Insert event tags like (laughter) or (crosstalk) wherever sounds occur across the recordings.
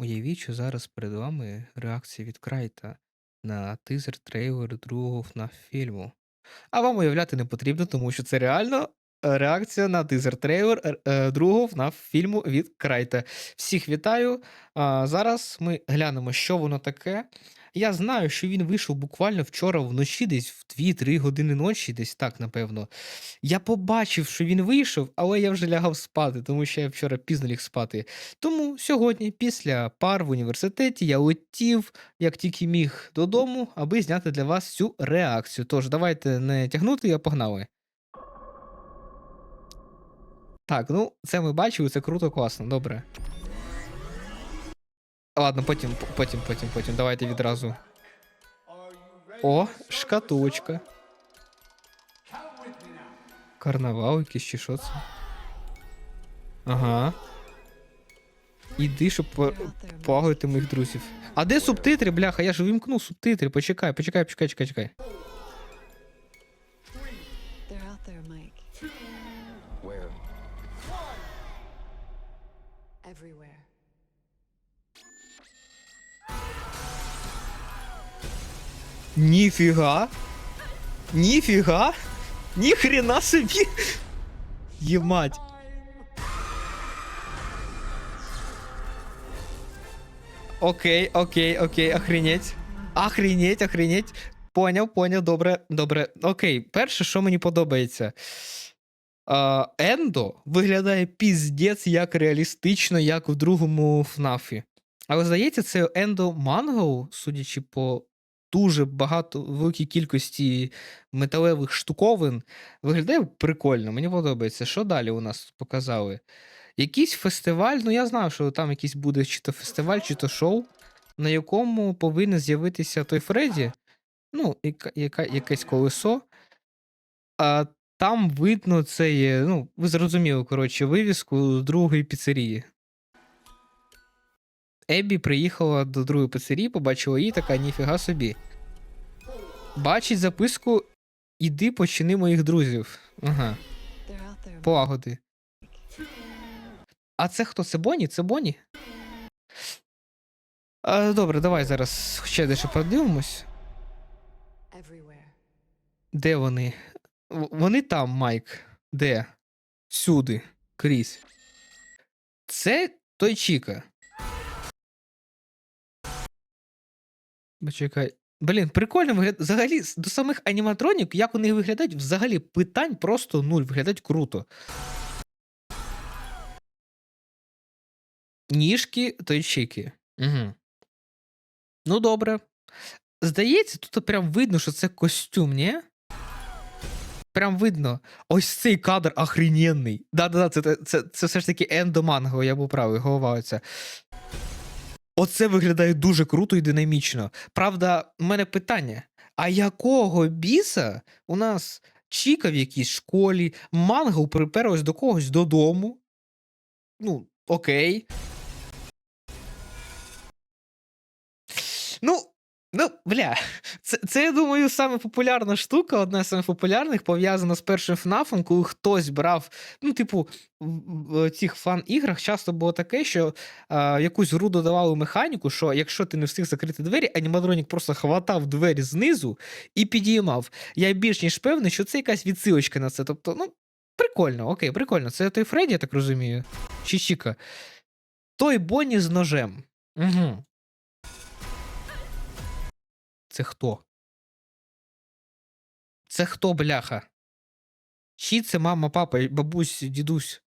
Уявіть, що зараз перед вами реакція від Крайта на тизер трейлер другого ФНАФ фільму. А вам уявляти не потрібно, тому що це реально е, реакція на тизер трейлер е, другого ФНАФ фільму від Крайта. Всіх вітаю. А, зараз ми глянемо, що воно таке. Я знаю, що він вийшов буквально вчора вночі, десь в 2-3 години ночі, десь так, напевно. Я побачив, що він вийшов, але я вже лягав спати, тому що я вчора пізно ліг спати. Тому сьогодні, після пар в університеті, я летів, як тільки міг, додому, аби зняти для вас цю реакцію. Тож, давайте не тягнути, я погнали. Так, ну, це ми бачили, це круто, класно, добре. Ладно, потім, потім, потім, потім. Давайте відразу. О, шкатулочка. Карнавал якийсь чи що це? Ага. Іди, щоб по- моїх друзів. А де субтитри, бляха? Я ж вимкнув субтитри. Почекай, почекай, почекай, чекай, чекай. Ніфіга. Ніфіга. Ніхрена собі. Ємать. Окей, окей, окей, охренеть. Охренеть, охренеть. Поняв, поняв, добре, добре. Окей, перше, що мені подобається. Ендо виглядає піздець як реалістично, як в другому ФНАФі. Але здається, це Ендо Манго, судячи по дуже багато великій кількості металевих штуковин, виглядає прикольно. Мені подобається. Що далі у нас показали? Якийсь фестиваль, ну я знав, що там якийсь буде чи то фестиваль, чи то шоу, на якому повинен з'явитися той Фредді, ну, яка, яка, якесь колесо. А там видно це є, ну, ви зрозуміли, коротше, вивіску з другої піцерії. Еббі приїхала до другої пицерії, побачила її, така ніфіга собі. Бачить записку Іди почини моїх друзів. Ага, полагоди. А це хто? Це Бонні? Це Бонні? А, добре, давай зараз ще дещо подивимось. Де вони? Вони там, Майк. Де? Всюди. Крізь. Це той Чіка. Почекай. Блін, прикольно виглядає. Взагалі, до самих аніматронік, як вони виглядають, взагалі питань просто нуль. Виглядають круто. Ніжки той Чіки. Угу. Ну, добре. Здається, тут прям видно, що це костюм, ні? Прям видно. Ось цей кадр охрененний. Да-да-да, це, це, це, це все ж таки Ендо Манго, я був правий, голова оця. Оце виглядає дуже круто і динамічно. Правда, у мене питання: а якого біса у нас Чіка в якійсь школі, манго приперлась до когось додому? Ну, окей. Ну, ну, бля, (laughs) це, це, я думаю, саме популярна штука, одна з самих популярних, пов'язана з першим ФНАФом, коли хтось брав, ну, типу, в, цих фан-іграх часто було таке, що а, якусь гру додавали механіку, що якщо ти не встиг закрити двері, аніматронік просто хватав двері знизу і підіймав. Я більш ніж певний, що це якась відсилочка на це. Тобто, ну, прикольно, окей, прикольно. Це той Фредді, я так розумію. Чи Чіка. Той Бонні з ножем. Угу. Це хто? Це хто, бляха? Чи це мама, папа, бабусь, дідусь?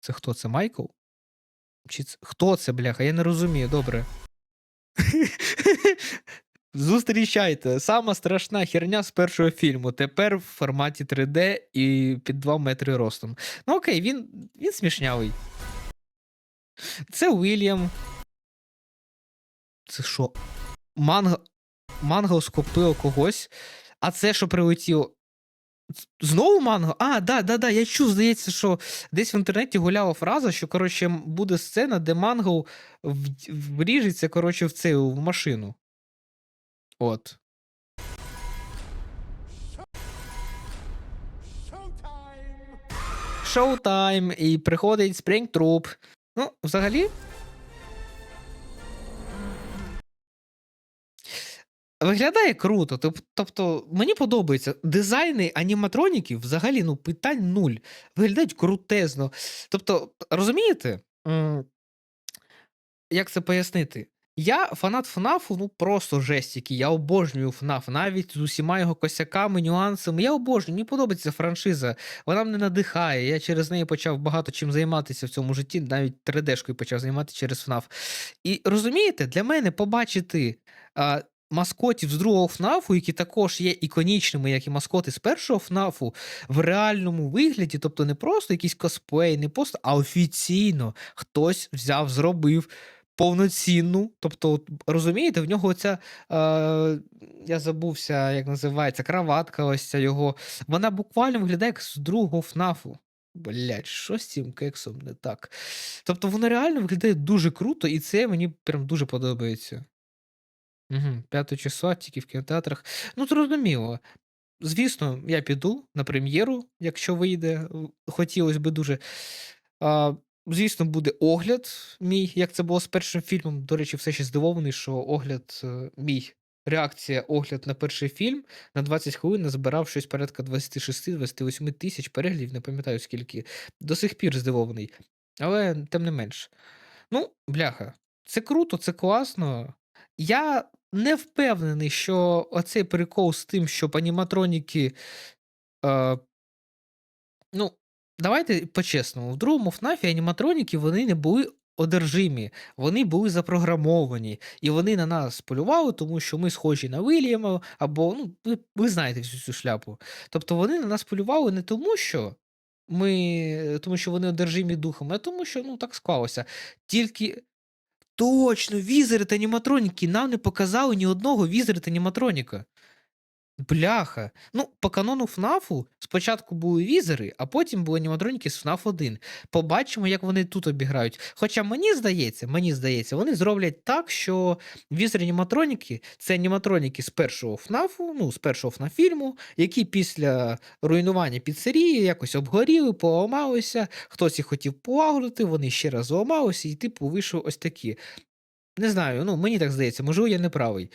Це хто? Це Майкл? Чи це... Хто це, бляха? Я не розумію, добре. (laughs) Зустрічайте, сама страшна херня з першого фільму. Тепер в форматі 3D і під 2 метри ростом. Ну окей, він, він смішнявий. Це Уільям. Це що? Манго. Манго скопило когось. А це що прилетіло? Знову манго? А, да, да, да. Я чув, здається, що десь в інтернеті гуляла фраза, що коротше буде сцена, де манго вріжеться, коротше, в цю в машину. От. Шоутайм, і приходить Спрінгтруп. Ну, взагалі, виглядає круто. Тобто, мені подобається. Дизайни аніматроніків взагалі ну, питань нуль. Виглядають крутезно. Тобто, розумієте? Як це пояснити? Я фанат ФНАФу, ну просто жесть, який. Я обожнюю ФНАФ, навіть з усіма його косяками, нюансами. Я обожнюю, мені подобається франшиза. Вона мене надихає. Я через неї почав багато чим займатися в цьому житті, навіть 3D-шкою почав займатися через ФНАФ. І розумієте, для мене побачити а, маскотів з другого ФНАФу, які також є іконічними, як і маскоти з першого ФНАФу, в реальному вигляді, тобто не просто якийсь косплей, не просто, а офіційно хтось взяв, зробив. Повноцінну, тобто, розумієте, в нього оця, е, я забувся, як називається, краватка, ось ця його. Вона буквально виглядає як з другого ФНАФу. Блять, що з цим кексом не так? Тобто воно реально виглядає дуже круто, і це мені прям дуже подобається. Угу, 5 числа, тільки в кінотеатрах. Ну, зрозуміло. Звісно, я піду на прем'єру, якщо вийде. Хотілося би дуже. А, звісно, буде огляд мій, як це було з першим фільмом. До речі, все ще здивований, що огляд е, мій. Реакція огляд на перший фільм на 20 хвилин назбирав щось порядка 26-28 тисяч переглядів, не пам'ятаю скільки. До сих пір здивований. Але тим не менш. Ну, бляха, це круто, це класно. Я не впевнений, що оцей прикол з тим, щоб аніматроніки. Е, ну, давайте по-чесному. В другому ФНАФі аніматроніки вони не були одержимі, вони були запрограмовані, і вони на нас полювали, тому що ми схожі на Вільяма, або ну, ви, ви знаєте всю цю шляпу. Тобто вони на нас полювали не тому, що ми, тому що вони одержимі духом, а тому, що ну так склалося. Тільки точно, візери та аніматроніки нам не показали ні одного візера та аніматроніка. Бляха. Ну, по канону ФНАФу спочатку були візери, а потім були аніматроніки з ФНАФ 1. Побачимо, як вони тут обіграють. Хоча мені здається, мені здається, вони зроблять так, що візери аніматроніки це аніматроніки з першого ФНАФу, ну, з першого ФНАФ фільму, які після руйнування піцерії якось обгоріли, поламалися, хтось їх хотів полагодити, вони ще раз зламалися, і типу вийшов ось такі. Не знаю, ну мені так здається, можливо, я не правий.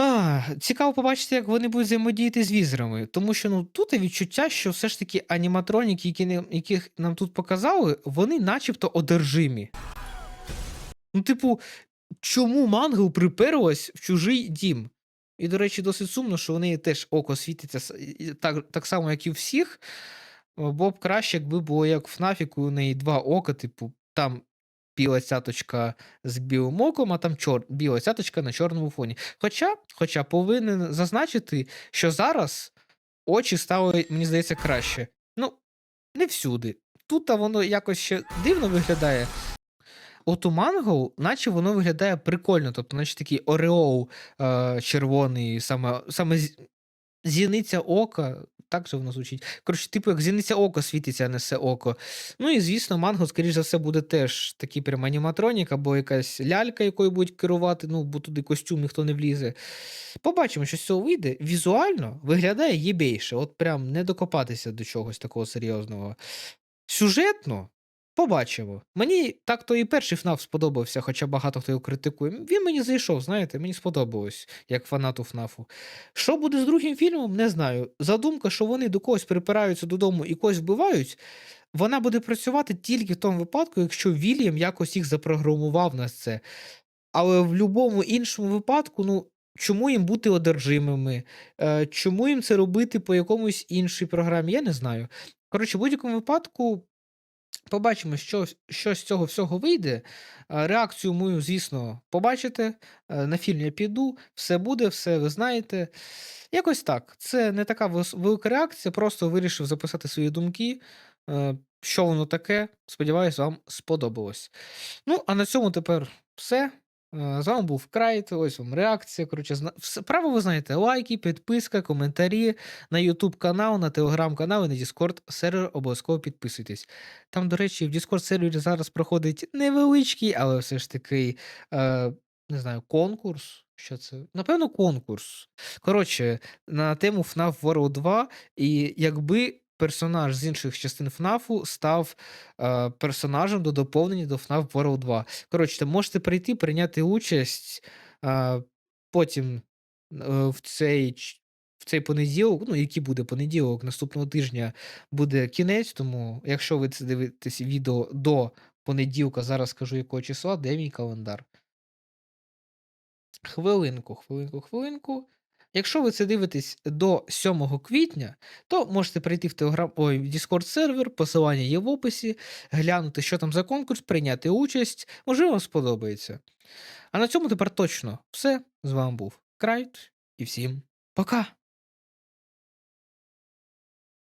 А, цікаво побачити, як вони будуть взаємодіяти з візерами. Тому що ну, тут є відчуття, що все ж таки аніматроніки, які не, яких нам тут показали, вони начебто одержимі. Ну, типу, чому мангл приперлась в чужий дім? І, до речі, досить сумно, що у неї теж око світиться так, так само, як і у всіх. О, Було б краще, якби було як в Фнафіку, у неї два ока, типу, там біла цяточка з білим оком, а там чор... біла цяточка на чорному фоні. Хоча, хоча повинен зазначити, що зараз очі стали, мені здається, краще. Ну, не всюди. Тут воно якось ще дивно виглядає. От у Манго, наче воно виглядає прикольно, тобто, наче такий ореол е, червоний, саме, саме зіниця ока, так же воно звучить. Коротше, типу, як зіниця око світиться, а не все око. Ну і звісно, манго, скоріш за все, буде теж такий прям аніматронік або якась лялька, якою будуть керувати, ну, бо туди костюм ніхто не влізе. Побачимо, що з цього вийде. Візуально виглядає єбейше, от прям не докопатися до чогось такого серйозного. Сюжетно. Побачимо. Мені так то і перший ФНАФ сподобався, хоча багато хто його критикує. Він мені зайшов, знаєте, мені сподобалось, як фанату ФНАФу. Що буде з другим фільмом, не знаю. Задумка, що вони до когось припираються додому і когось вбивають, вона буде працювати тільки в тому випадку, якщо Вільям якось їх запрограмував на це. Але в будь-якому іншому випадку, ну. Чому їм бути одержимими? Е, чому їм це робити по якомусь іншій програмі? Я не знаю. Коротше, в будь-якому випадку Побачимо, що, що з цього всього вийде. Реакцію мою, звісно, побачите. Е, На фільм я піду, все буде, все ви знаєте. Якось так. Це не така велика реакція, просто вирішив записати свої думки. Е, Що воно таке? Сподіваюсь, вам сподобалось. Ну, а на цьому тепер все. Е, З вами був Крайт, ось вам реакція. Коротше, зна... все, право ви знаєте, лайки, підписка, коментарі на YouTube канал, на Telegram канал і на Discord сервер обов'язково підписуйтесь. Там, до речі, в Discord сервері зараз проходить невеличкий, але все ж таки, е, не знаю, конкурс. Що це? Напевно, конкурс. Коротше, на тему FNAF World 2, і якби персонаж з інших частин FNAF став е, персонажем до доповнення до FNAF World 2. Коротше, можете прийти, прийняти участь. Е, потім е, в цей, в цей понеділок, ну, який буде понеділок, наступного тижня буде кінець. Тому, якщо ви це дивитесь відео до понеділка, зараз скажу якого числа, де мій календар. Хвилинку, хвилинку, хвилинку. Якщо ви це дивитесь до 7 квітня, то можете прийти в телеграм ой, в Discord сервер, посилання є в описі, глянути, що там за конкурс, прийняти участь. Можливо, вам сподобається. А на цьому тепер точно все. З вами був Крайт і всім пока!